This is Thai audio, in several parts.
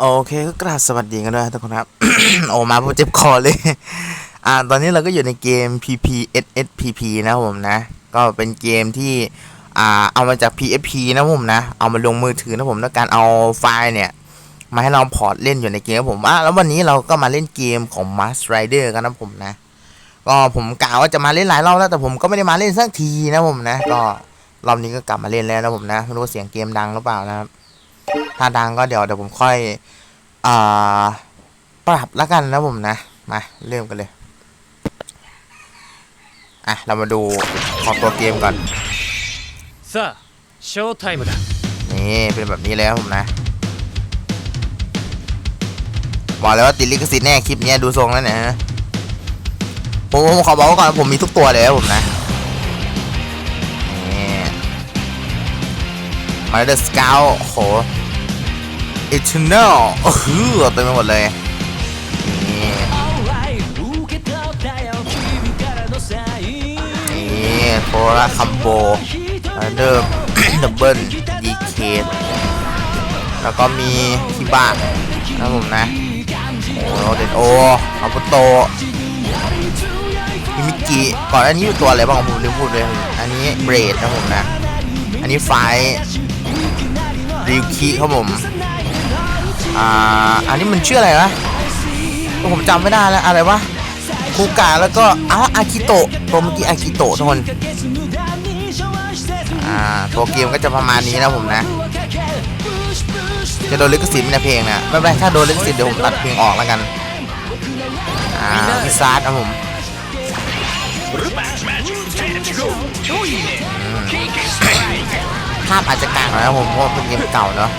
โอเคก็กราบสวัสดีกันด้วยทุกคนครับ โอมาผมเจ็บคอเลย อ่า ตอนนี้เราก็อยู่ในเกม PPSSPP นะผมนะ ก็เป็นเกมที่ อ่า เอามาจาก PSP นะผมนะ เอามาลงมือถือนะผมแล้วการเอาไฟล์เนี่ย มาให้เราพอร์ตเล่นอยู่ในเกมผมอะแล้ววันนี้เราก็มาเล่นเกมของ Mask Rider กันนะผมนะ ก็ผมกะว่าจะมาเล่นหลายรอบแล้วแต่ผมก็ไม่ได้มาเล่นสักทีนะผมนะ ก็รอบนี้ก็กลับมาเล่นแล้วนะผมนะ ไม่รู้ว่าเสียงเกมดังหรือเปล่านะครับ ถ้าดังก็เดี๋ยวเดี๋ยวผมค่อยอปรับแล้วกันนะผมนะ มาเริ่มกันเลย อะ เรามาดูของตัวเกมก่อนซ่าโชว์ไทม์ดะนี่เป็นแบบนี้แล้วผมนะ บอกเลยว่าติดลิขสิทแน่คลิปนี้ดูทรงแล้วนี่ยผมผมขอบอกก่อนผมมีทุกตัวแล้วผมนะมาเดอร์สเกลโห เอทเนลโอ้โหเต็มไปหมดเลยนี่นี่โทราคัมโบเดอร์ดับเบิลดีเคแล้วก็มีคิบะนะผมนะโอ้เดนโออาบุโตมิมิกิก่อนอันนี้อยู่ตัวอะไรบ้างผมลืมพูดเลย อันนี้เบรดนะผมนะ อันนี้ไฟริวคิครับผม อ่าอันนี้มันชื่ออะไรวะผมจำไม่ได้แล้วอะไรวะคูกะแล้วก็อ้าวอากิโตะตัวเมื่อกี้อากิโตะทุกคนอ่าตัวเกมก็จะประมาณนี้นะผมนะ จะโดนลิขสิทธิ์ไหมเนะเพลงนะไม่เป็นไรถ้าโดนลิขสิทธิ์เดี๋ยวผมตัดเพลงออกแล้วกันอ่าวิซาร์ดนะผมภาพอาจจะกลางหน่อยนะผมเพราะว่าเป็นเกมเก่าเนาะ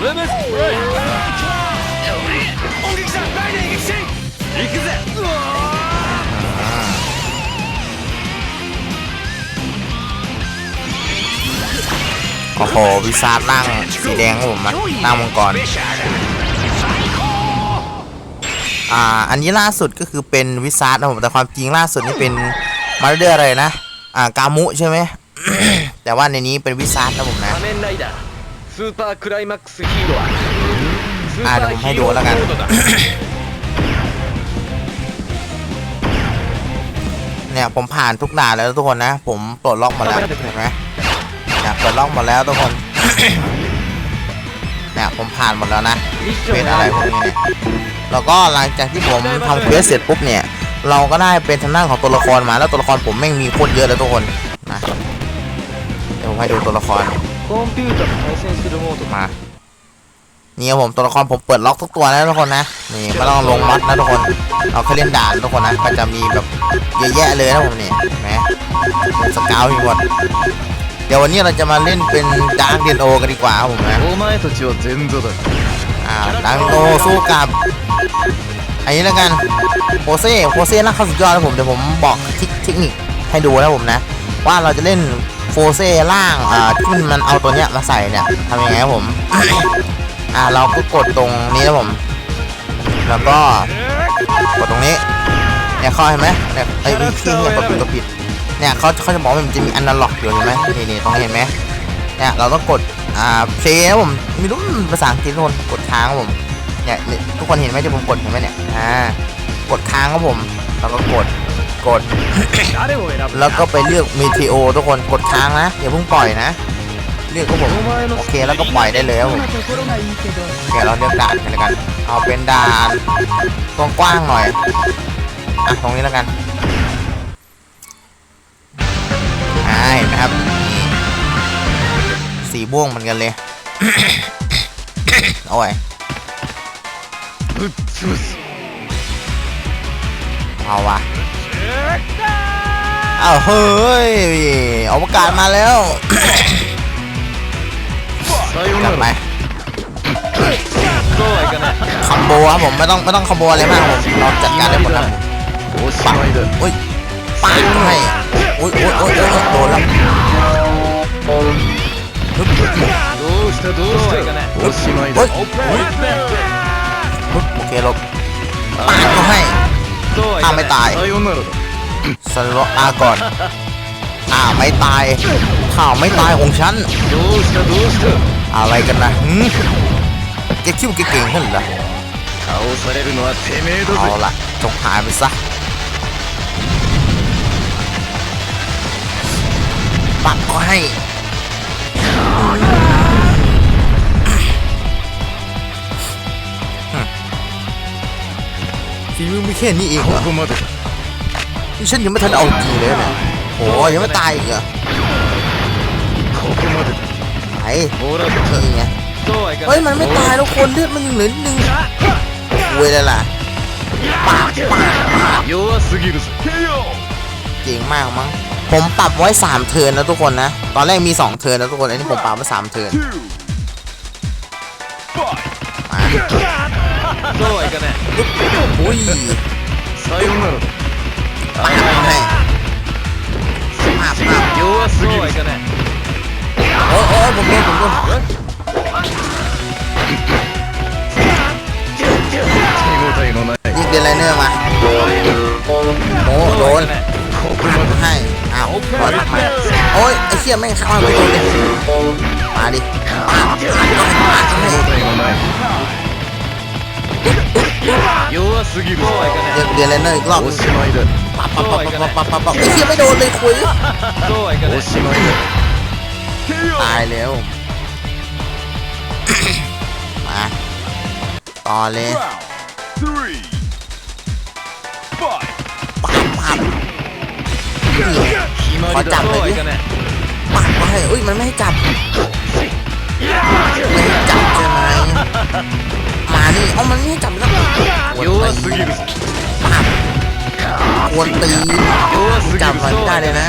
Limit break! 공격사 라이딩 액 션! 이끄 세! 어, 허, 위사 땅, 시 댕, 엄 마, ง몽 건. อ่า อันนี้ล่าสุดก็คือเป็นวิซาร์ดนะผม แต่ความจริงล่าสุดนี่เป็นมาร์เดอร์อะไรนะ อ่า กามุใช่ไหม แต่ว่าในนี้เป็นวิซาร์ดนะผมนะ スーパークライマックスヒーロースー อ่า パ เดี๋ยว ー ผมให้ ヒー ดู ロー แล้วกัน モードだ เนี่ยผมผ่านทุกด่านแล้วทุกคนนะ ผมปลดล็อกหมดแล้วเห็นไหมเนี่ยปลดล็อกหมดแล้วทุกคน เนี่ยผมผ่านหมดแล้วนะ ミッショ เป็น ン อะไรพวกนี้เนี่ยแล้วก็หลังจากที่ผมทำเควสเสร็จปุ๊บเนี่ย เราก็ได้เป็นทางด้านของตัวละครมาแล้วตัวละครผมแม่งมีโคตรเยอะเลยทุกคนนะเดี๋ยวผมให้ดูตัวละคร コンอュータと対戦するモーโมตมานี่ครับผมตัวละครผมเปิดล็อกทุกตัวแล้วทุกคนนะนี่ไม่ต้องลงมัดนะทุกคนเราแค่เล่นด่านทุกคนนะก็จะมีแบบเยอะแยะเลยนะผมนี่เนะสกาวมีหมดเดี๋ยววันนี้เราจะมาเล่นเป็นดังกเดนโอกันดีกว่าผมนะอ่าดาร์กเดนโอสู้กับอันนี้แล้วกันโคเซ่โคเซ่น่าเข้าสุดยอดนะผมเดี๋ยวผมบอกเทคนิคให้ดูนะผมนะ ว่าเราจะเล่น โฟเซ่ล่างอ่าที่มันเอาตัวเนี้ยมาใส่เนี่ยทำยังไงครับผม อ่าเราก็กดตรงนี้นะผม แล้วก็กดตรงนี้เนี่ยเขาเห็นไหมเนี่ยไอ้ยพี่เนี่ยกดผิดกดผิดเนี่ยเขาเขาจะบอกว่ามันจะมีอนาล็อกอยู่เห็นไหมนี่นี่ตรงเห็นไหมเนี่ยเราต้องกดอ่าเพลย์นะผมไม่รู้มันภาษาอังกฤษทุกคนกดค้างครับผมเนี่ยทุกคนเห็นไหมที่ผมกดเห็นไหมเนี่ยอ่ากดค้างครับผม แล้วก็กด กด แล้วก็ไปเลือกมีทีโอทุกคนกดค้างนะ อย่าเพิ่งปล่อยนะ เลือกก็ผมโอเคแล้วก็ปล่อยได้แล้วโอเคเราเลือกด่านกันแล้กัน เอาเป็นด่านตรงกว้างหน่อยอะตรงนี้แล้วกันใช่นะครับ สีบ่วงเหมือนกันเลยโอ้ยเอาวะ อ้าวเฮ้ยอวกาศมาแล้วกลับไปคอมโบครับผมไม่ต้องไม่ต้องคอมโบอะไรมากผมเราจัดการได้หมดครับปังอุ้ยปังให้อุ้ยอุ้ยอุ้ยโดนแล้วโอเคลบปังเขาให้อ้าไม่ตาย สโออาก่อน อ่าไม่ตายข่าไม่ตายของฉัน อะไรกันนะหืแกคิวแกเก่งขึ้นเหรอเอาละจงหายไปซะปักก็ให้ ฝีมือไม่แค่นี้เองเหรอ นี่ฉันยังไม่ทันเอาจีเลยเนี่ยโอ้ยยังไม่ตายอีกเหรอไหนนี่ไงเฮ้ยมันไม่ตายแล้วคนเลือดมันยังเหลือนินึ่งเว้ยแล้วล่ะปากปากเก่งมากมั้งผมปรับไว้สามเทินนะทุกคนนะ ตอนแรกมีสองเทินนะทุกคน อันนี้ผมปรับมาสามเทินมาโอ้ย เอาไปเลยภาพภาพยูสวยกันแหละโอ้โอ้ผมโดนผมโดนยิงเดลไลเนอร์มาโอ้โดนให้อ้าวบอลมาโอ้ยไอ้เชี่ยแม่งเข้ามาโดนเลยมาดิยูสกิโร่เดลไลเนอร์อีกรอบ おしまいだ ปั๊บปั๊บปั๊บปั๊บปั๊บปั๊บไอ้เชี่ยไม่โดนเลยคุย そうはいかないおしまいだ ตายแล้ว มาต่อเลย Three. Fight. ปับปับนี่ไง 決まりだそうはいかない ปับไปอุ้ยมันไม่ให้จับ ไม่ให้จับใช่ไหมมานี่เอามันไม่ให้จับแล้ว 弱すぎるぞ ปับ ควรตีจำมันได้เลยนะ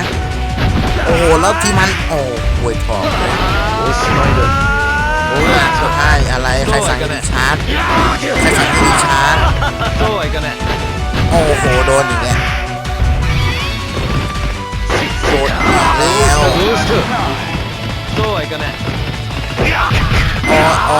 โอ้โหแล้วที่มันโอ้ป่วยทองเลยโอ้ยเลยโอ้ยสุดท้ายอะไรใครสั่งอีชาร์จใครสั่งอีชาร์จโอ้โหโดนอีกแล้วโดนอีกแล้วโอ้โอ้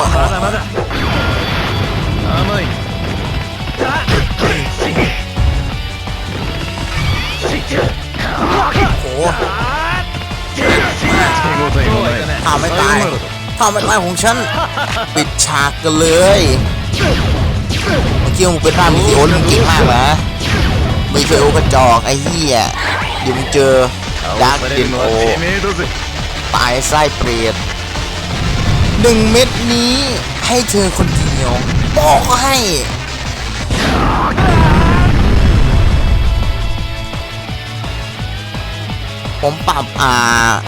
ายถ้าไม่ตายของฉัน ปิดฉากกันเลยเมื่อกี้มึงเป็นบ้ามีโอลิมปิกมากนะไม่เคยโอกระจอกไอ้เหี้ยยิงเจอดาร์กเดนโอตายไส้เปรตหนึ่งเม็ดนี้ให้เธอคนเดียว บอกให้ ผมปรับอ่า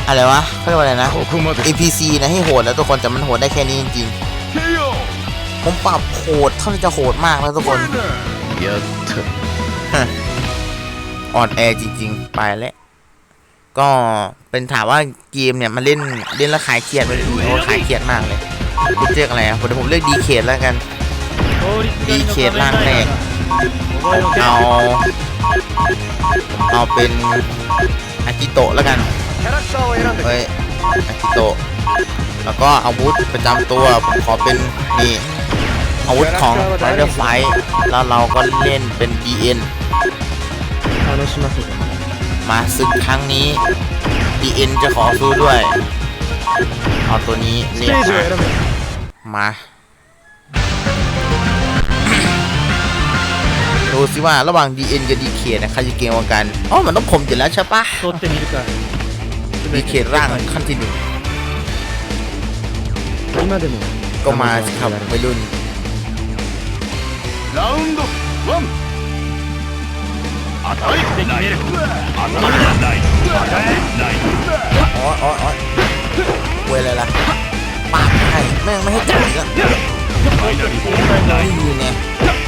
อะไรวะเขาเรียกว่าอะไรนะ APC นะให้โหดแล้วทุกคนแต่มันโหดได้แค่นี้จริงผมปรับโหดเท่าจะโหดมากแล้วทุกคนออดแอร์จริง ๆ ไปแล้วก็เป็นถามว่าเกมเนี่ยมันเล่นเล่นแล้วขายเครียดไปเลยโอ้ขายเครียดมากเลยเลือกอะไรผมเดี๋ยวผมเลือกดีเคทแล้วกันดีเคทล่างแรกเอาเอาเป็น อากิโตะแล้วกันเฮ้ยอากิโตะแล้วก็อาวุธประจำตัวผมขอเป็นนี่อาวุธของไรเดอร์ไฟแล้วเราก็เล่นเป็น DN มาซึกครั้งนี้ DN จะขอสู้ด้วย เอาตัวนี้เรียกมาสิว่าระหว่าง DN กับ DK นะใครจะเก่งกว่ากัน อ๋อ มันต้องผมอยู่แล้วใช่ปะ 取ってみるか DK ร่างขั้นที่หนึ่ง 今でも ก็มาสิครับวัยรุ่น ラウンドワン。当たりで決める。当たりナイス。ナイス。 อ๋ออ๋ออ๋อเวยอะไรล่ะปากให้แม่งไม่ให้จับอีกอ่ะ ファイナリストナイス。 นี่ไง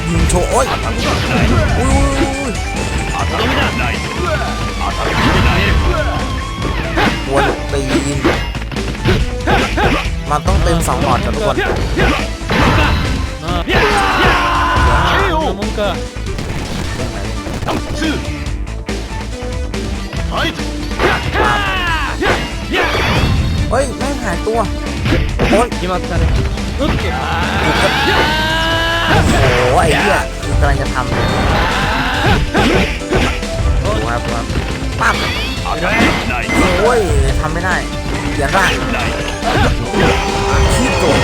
ยิงโชว์โอ้ยอุ้กวนตีนมันต้องเต็มสองหลอดกับทุกคนมุงเกอร์เฮ้ยแม่งหายตัวโอ้ยยิงมาเลย โอ้โหไอ้เหี้ยกำลังจะทำเลยดูครับครัปั๊บโอ้ยทำไม่ได้อย่าร่างคิดตัว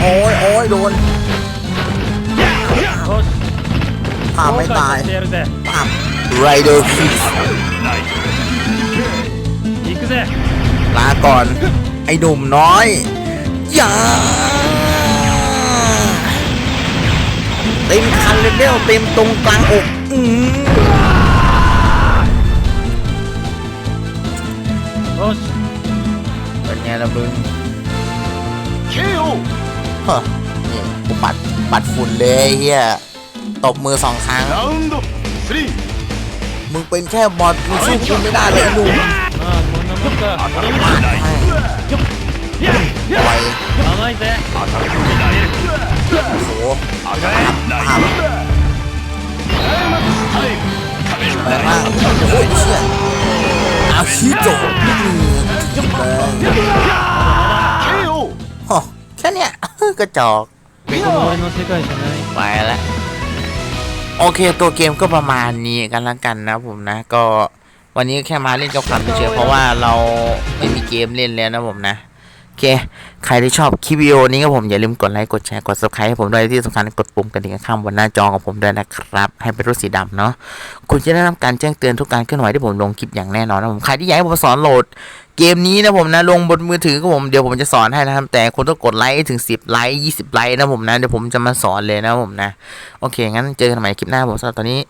โอ้ยโอ้ยโดนปาไม่ตายปาบไรเดอร์คิด ลาก่อน ไอ้ดุ่มน้อย อย่าเต็มคันเลเดียวเต็มตรงกลางอกอืมเป็นไงล่ะมึงคิวฮะนี่กูปัดปัดฝุ่นเลยเฮียตบมือสองครั้ง มึงเป็นแค่บอดมึงสู้กูไม่ได้เลยหนุ่ม ไวเอาเลต่โอ้โแล้ยโอ้ยระจอกไปแล้วโอเคตัวเกมก็ประมาณนี้กันแล้วกันนะผมนะก็ วันนี้ก็แค่มาเล่นกับขวัญเฉยๆเพราะว่าเราไม่มีเกมเล่นแล้วนะผมนะโอเค ใครที่ชอบคลิปวิดีโอนี้ก็ผมอย่าลืมกดไลค์ กดแชร์ กด subscribe ให้ผมด้วยที่สำคัญกดปุ่มกระดิ่งข้างบนหน้าจอของผมด้วยนะครับ ให้เป็นรูปสีดำเนาะ คุณจะได้รับการแจ้งเตือนทุกการเคลื่อนไหวที่ผมลงคลิปอย่างแน่นอนนะผม ใครที่อยากให้ผมสอนโหลดเกมนี้นะผมนะลงบนมือถือก็ผมเดี๋ยวผมจะสอนให้นะครับ แต่คุณต้องกดไลค์ให้ถึง 10 ไลค์20 ไลค์นะผมนะ เดี๋ยวผมจะมาสอนเลยนะผมนะ โอเค งั้นเจอกันใหม่คลิปหน้าผมสำหรับตอนนี้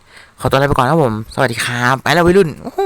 ขอตัวลาไปก่อนนะผม สวัสดีครับ ไปแล้ววัยรุ่นอู้หู